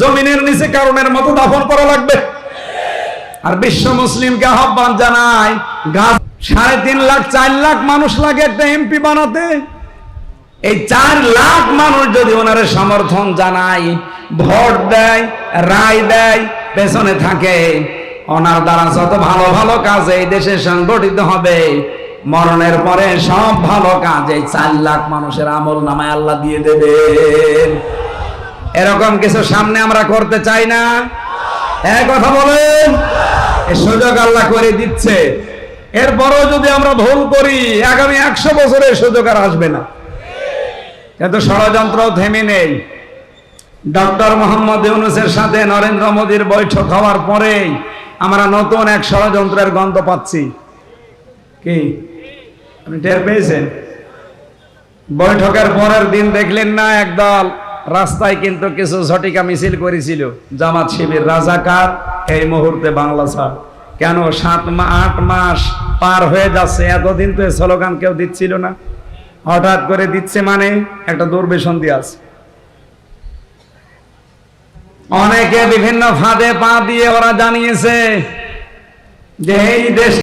জমিনের নিচে কারণের মতো দাফন করা লাগবে। আর বিশ্ব মুসলিমকে আহ্বান জানাই, গাছ সাড়ে তিন লাখ, চার লাখ মানুষ লাগে একটা এমপি বানাতে। এই চার লাখ মানুষ যদি ওনারে সমর্থন জানায়, ভোট দেয়, রায় দেয়, পেছনে থাকে, ওনার দ্বারা যত ভালো ভালো কাজ এই দেশে সংগঠিত হবে, মরণের পরে সব ভালো কাজ এই চার লাখ মানুষের আমল নামায় আল্লাহ দিয়ে দেবেন। এরকম কিছু সামনে আমরা করতে চাই না। এক কথা বলেন। সুযোগ আল্লাহ করে দিচ্ছে। এরপরও যদি আমরা ভুল করি, আগামী একশো বছরে সুযোগ আর আসবে না। কিন্তু ষড়যন্ত্র থেমে নেই। ডক্টর মোহাম্মদ ইউনুসের সাথে নরেন্দ্র মোদীর বৈঠক হওয়ার পরেই আমরা নতুন এক ষড়যন্ত্রের গন্ধ পাচ্ছি। কি? আপনি টের পেয়েছেন? বৈঠকের পরের দিন দেখলেন না একদল রাস্তায় কিন্তু কিছু ঝটিকা মিছিল করেছিল। জামাত শিবির রাজাকার, এই মুহূর্তে বাংলা ছাড় কেন সাত মা, আট মাস পার হয়ে যাচ্ছে, এতদিন তো স্লোগান কেউ দিচ্ছিল না। হঠাৎ করে দিচ্ছে মানে একটা দুর্বেশন আছে। অনেকে বিভিন্ন ফাঁদে পা দিয়ে ওরা জানিয়েছে যে এই দেশ